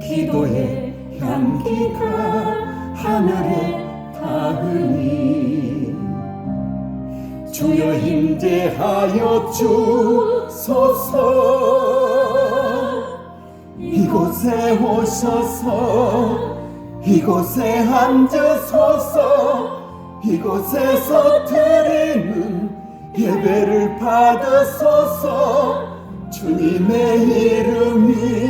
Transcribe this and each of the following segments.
기도의 향기가 하늘에 닿으니 주여 임재하여 주소서. 이곳에 오셔서 이곳에 앉으소서. 이곳에서 드리는 예배를 받으소서. 주님의 이름이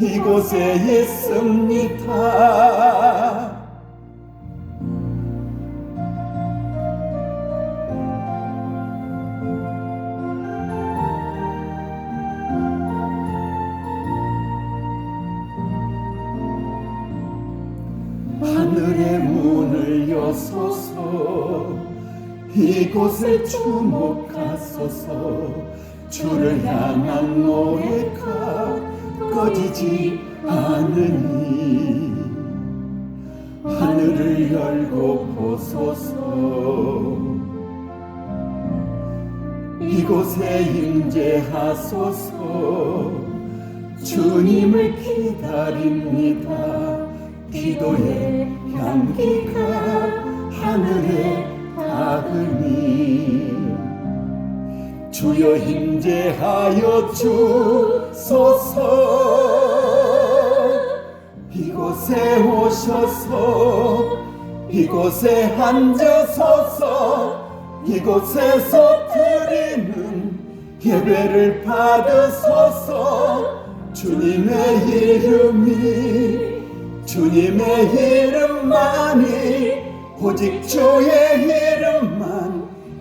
이곳에 있습니다. 하늘의 문을 여소서 이곳을 주목하소서. 주를 향한 노래가 꺼지지 않으니 하늘을 열고 보소서. 이곳에 임재하소서. 주님을 기다립니다. 기도의 향기가 하늘에 닿으니 주여 임재하여 주소서. 이곳에 오셔서 이곳에 앉으소서 이곳에서 드리는 예배를 받으소서. 주님의 이름이 주님의 이름만이 오직 주의 이름만